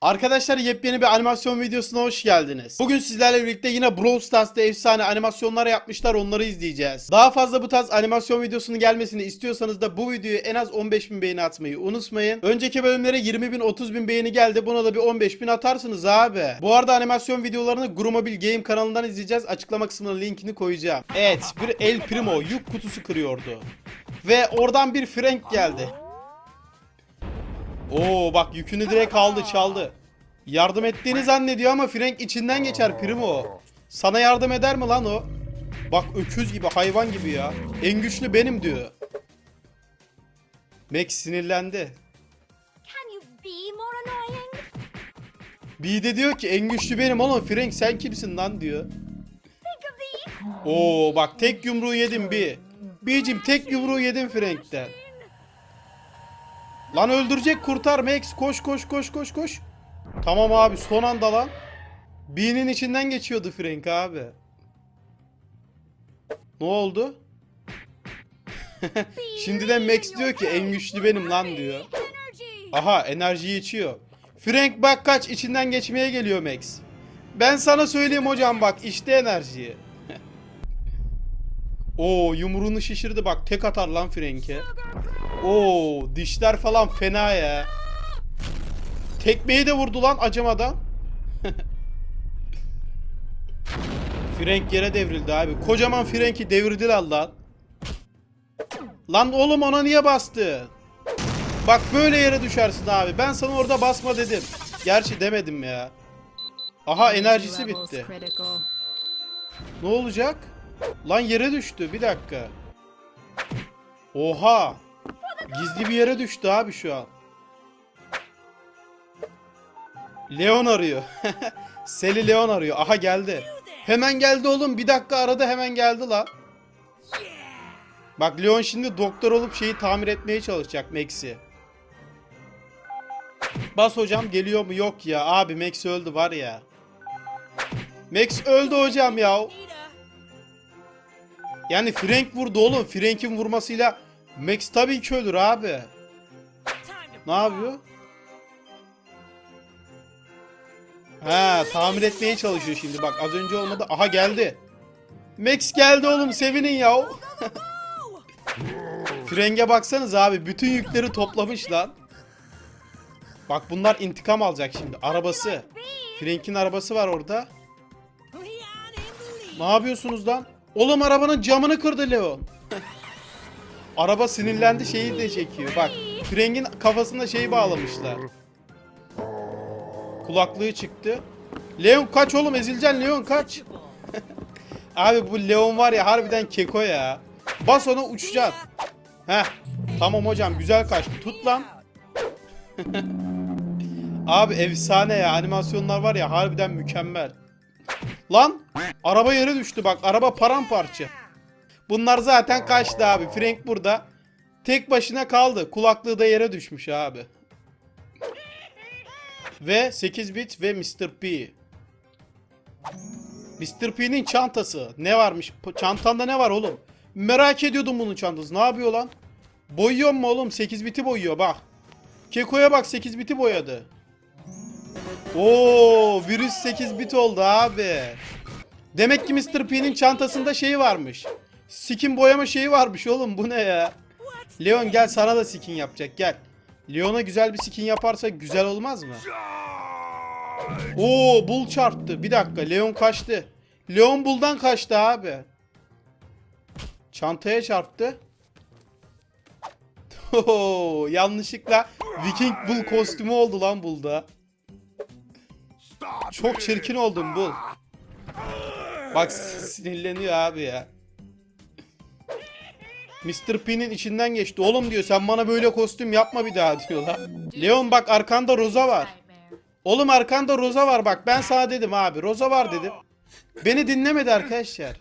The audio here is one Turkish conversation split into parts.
Arkadaşlar yepyeni bir animasyon videosuna hoş geldiniz. Bugün sizlerle birlikte yine Brawl Stars'ta efsane animasyonlar yapmışlar onları izleyeceğiz. Daha fazla bu tarz animasyon videosunun gelmesini istiyorsanız da bu videoyu en az 15.000 beğeni atmayı unutmayın. Önceki bölümlere 20.000 30.000 beğeni geldi buna da bir 15.000 atarsınız abi. Bu arada animasyon videolarını Grumobil Game kanalından izleyeceğiz. Açıklama kısmına linkini koyacağım. Evet bir El Primo yük kutusu kırıyordu. Ve oradan bir Frank geldi. Oo bak yükünü direkt aldı çaldı. Yardım ettiğini zannediyor ama Frank içinden geçer Primo. Sana yardım eder mi lan o? Bak öküz gibi hayvan gibi ya. En güçlü benim diyor. Max sinirlendi. Can you be more annoying? B de diyor ki en güçlü benim oğlum Frank sen kimsin lan diyor. Oo bak tek yumruğu yedim bir. B'cim tek yumruğu yedim Frank'ten. Lan öldürecek kurtar Max koş koş koş koş koş. Tamam abi son anda lan. B'nin içinden geçiyordu Frank abi. Ne oldu? Şimdiden Max diyor ki en güçlü benim lan diyor. Aha enerjiyi içiyor. Frank bak kaç içinden geçmeye geliyor Max. Ben sana söyleyeyim hocam bak işte enerjiyi. Oo yumruğunu şişirdi bak tek atar lan Frank'e. Oo dişler falan fena ya. Tekmeyi de vurdu lan acımadan. Frank yere devrildi abi. Kocaman Frank'i devirdiler lan. Lan oğlum ona niye bastı? Bak böyle yere düşersin abi. Ben sana orada basma dedim. Gerçi demedim ya. Aha enerjisi bitti. Ne olacak? Lan yere düştü. Bir dakika. Oha. Gizli bir yere düştü abi şu an. Leon arıyor. Seli Leon arıyor. Aha geldi. Hemen geldi oğlum. Bir dakika aradı hemen geldi lan. Bak Leon şimdi doktor olup şeyi tamir etmeye çalışacak Max'i. Bas hocam geliyor mu? Yok ya. Abi Max öldü var ya. Max öldü hocam ya. Yani Frank vurdu oğlum. Frank'in vurmasıyla Max tabii ki ölür abi. Ne yapıyor? Ha tamir etmeye çalışıyor şimdi. Bak az önce olmadı. Aha geldi. Max geldi oğlum sevinin ya. Frank'e baksanız abi. Bütün yükleri toplamış lan. Bak bunlar intikam alacak şimdi. Arabası. Frank'in arabası var orada. Ne yapıyorsunuz lan? Oğlum arabanın camını kırdı Leon. Araba sinirlendi şeyi de çekiyor. Bak Frank'in kafasında şeyi bağlamışlar. Kulaklığı çıktı. Leon kaç oğlum ezileceksin Leon kaç. Abi bu Leon var ya harbiden keko ya. Bas ona uçacaksın. Heh. Tamam hocam güzel kaçtı. Tut lan. Abi efsane ya animasyonlar var ya harbiden mükemmel. Lan araba yere düştü bak araba paramparça. Bunlar zaten kaçtı abi. Frank burada. Tek başına kaldı. Kulaklığı da yere düşmüş abi. Ve 8 bit ve Mr. P. Mr. P'nin çantası. Ne varmış? Çantanda ne var oğlum? Merak ediyordum bunun çantası. Ne yapıyor lan? Boyuyor mu oğlum? 8 biti boyuyor bak. Keko'ya bak 8 biti boyadı. Oo, virüs 8 bit oldu abi. Demek ki Mr. P'nin çantasında şey varmış. Skin boyama şeyi varmış oğlum bu ne ya? Leon gel sana da skin yapacak gel. Leon'a güzel bir skin yaparsa güzel olmaz mı? Oo Bull çarptı. Bir dakika Leon kaçtı. Leon Bull'dan kaçtı abi. Çantaya çarptı. Oo, yanlışlıkla Viking Bull kostümü oldu lan Bull'da. Çok çirkin oldun Bull. Bak sinirleniyor abi ya. Mr. P'nin içinden geçti. Oğlum diyor sen bana böyle kostüm yapma bir daha diyor lan. Leon bak arkanda Roza var. Oğlum arkanda Roza var bak ben sana dedim abi Roza var dedim. Beni dinlemedi arkadaşlar.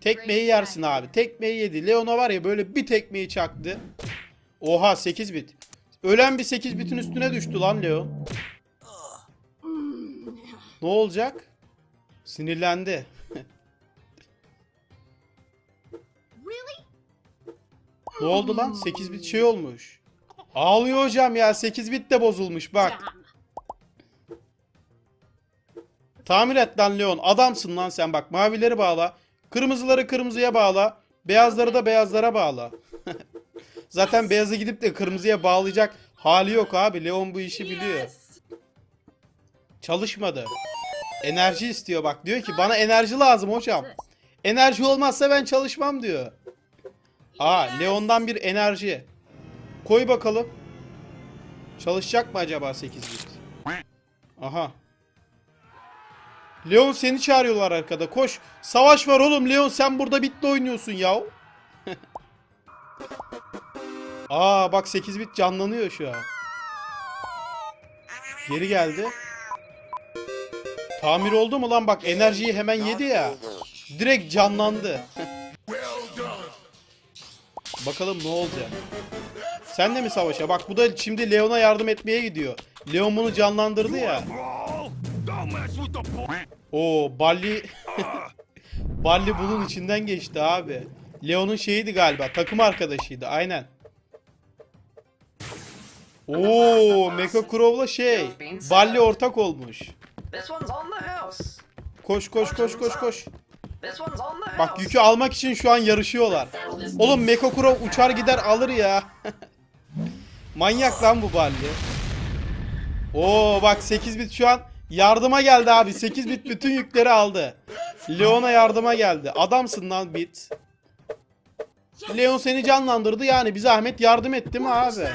tekmeyi yersin abi. Tekmeyi yedi. Leon'a var ya böyle bir tekmeyi çaktı. Oha 8 bit. Ölen bir 8 bitin üstüne düştü lan Leon. Ne olacak? Sinirlendi. Ne oldu lan? 8 bit şey olmuş. Ağlıyor hocam ya 8 bit de bozulmuş bak. Tamir et lan Leon. Adamsın lan sen bak. Mavileri bağla. Kırmızıları kırmızıya bağla. Beyazları da beyazlara bağla. Zaten beyazı gidip de kırmızıya bağlayacak hali yok abi. Leon bu işi biliyor. Çalışmadı. Enerji istiyor bak. Diyor ki bana enerji lazım hocam. Enerji olmazsa ben çalışmam diyor. Aa Leon'dan bir enerji. Koy bakalım. Çalışacak mı acaba 8 bit? Aha. Leon seni çağırıyorlar arkada. Koş. Savaş var oğlum. Leon sen burada bitle oynuyorsun ya. Aa bak 8 bit canlanıyor şu an. Geri geldi. Tamir oldu mu lan bak enerjiyi hemen yedi ya. Direkt canlandı. Bakalım ne olacak. Sen de mi savaşa? Bak bu da şimdi Leon'a yardım etmeye gidiyor. Leon bunu canlandırdı ya. Oo Balli Balli bunun içinden geçti abi. Leon'un şeyiydi galiba. Takım arkadaşıydı. Aynen. Oo Mecha Crow'la şey. Balli ortak olmuş. This one's on the house. Koş koş koş koş koş. This one's on the house. Bak yükü almak için şu an yarışıyorlar. Oğlum Crow uçar gider alır ya. Manyak lan bu Balli. Oo bak 8 bit şu an yardıma geldi abi. 8 bit bütün yükleri aldı. Leon'a yardıma geldi. Adamsın lan bit. Leon seni canlandırdı yani bir zahmet yardım etti mi abi?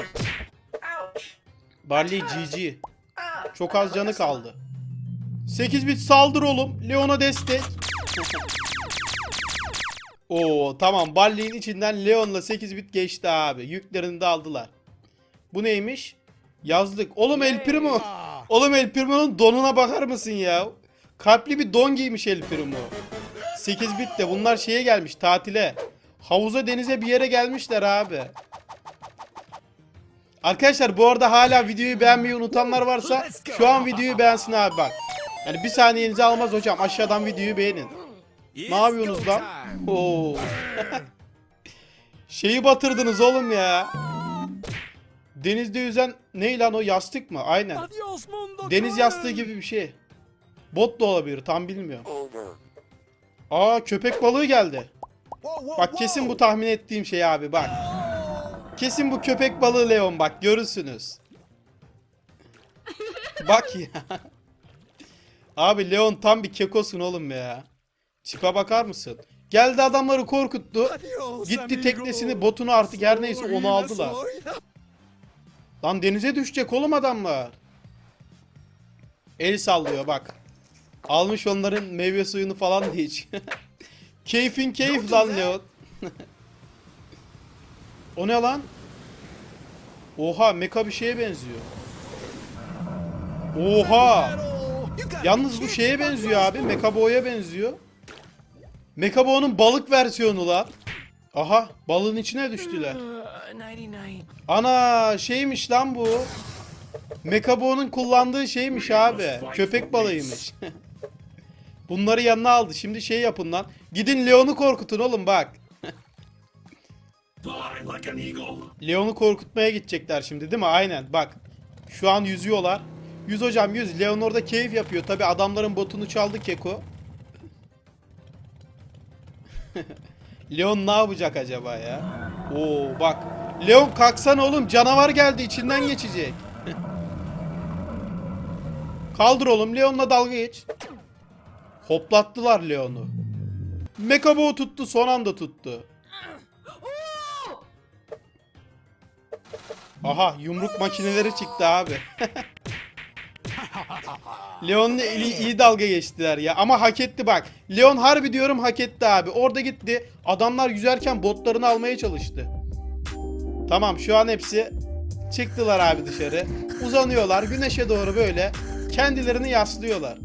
Barley GG. Ah, Çok az canı kaldı. 8 bit saldır oğlum. Leon'a destek. Oo tamam Barley'in içinden Leon'la 8 bit geçti abi. Yüklerini de aldılar. Bu neymiş? Yazlık. Oğlum El Primo. Oğlum El Primo'nun donuna bakar mısın ya? Kalpli bir don giymiş El Primo. 8 bit de bunlar şeye gelmiş tatile. Havuza denize bir yere gelmişler abi. Arkadaşlar bu arada hala videoyu beğenmeyi unutanlar varsa şu an videoyu beğensin abi bak. Yani bir saniyenizi almaz hocam aşağıdan videoyu beğenin. Ne yapıyorsunuz lan? Oo. Şeyi batırdınız oğlum ya. Denizde yüzen ne lan o yastık mı? Aynen. Deniz yastığı gibi bir şey. Bot da olabilir tam bilmiyorum. Aa köpek balığı geldi. Bak kesin bu tahmin ettiğim şey abi bak. Kesin bu köpek balığı Leon bak görürsünüz. bak ya. Abi Leon tam bir kekosun oğlum ya. Tipe bakar mısın? Geldi adamları korkuttu. Gitti teknesini botunu artık her neyse onu aldılar. Lan denize düşecek oğlum adamlar. El sallıyor bak. Almış onların meyve suyunu falan da iç. Keyfin keyif lan Leon. o ne lan? Oha meka bir şeye benziyor. Oha. Yalnız bu şeye benziyor abi. Mekabo'ya benziyor. Mekabo'nun balık versiyonu lan. Aha balığın içine düştüler. Ana şeymiş lan bu. Mekabo'nun kullandığı şeymiş abi. Köpek balığıymış. Bunları yanına aldı. Şimdi şey yapın lan. Gidin Leon'u korkutun oğlum bak. Leon'u korkutmaya gidecekler şimdi değil mi? Aynen bak. Şu an yüzüyorlar. Yüz hocam yüz. Leon orada keyif yapıyor. Tabi adamların botunu çaldı Keko. Leon ne yapacak acaba ya? Oo bak. Leon kalksana oğlum canavar geldi içinden geçecek. Kaldır oğlum Leon'la dalga geç. Hoplattılar Leon'u. Mekabo tuttu son anda tuttu. Aha yumruk makineleri çıktı abi. Leon'la iyi, iyi dalga geçtiler ya ama hak etti bak. Leon harbi diyorum hak etti abi. Orada gitti. Adamlar yüzerken botlarını almaya çalıştı. Tamam şu an hepsi çıktılar abi dışarı. Uzanıyorlar güneşe doğru böyle kendilerini yaslıyorlar.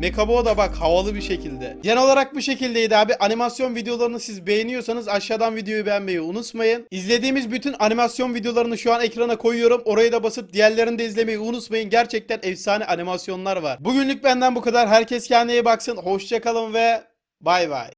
Mekabo da bak havalı bir şekilde. Genel olarak bu şekildeydi abi. Animasyon videolarını siz beğeniyorsanız aşağıdan videoyu beğenmeyi unutmayın. İzlediğimiz bütün animasyon videolarını şu an ekrana koyuyorum. Oraya da basıp diğerlerini de izlemeyi unutmayın. Gerçekten efsane animasyonlar var. Bugünlük benden bu kadar. Herkes kendine iyi baksın. Hoşçakalın ve bay bay.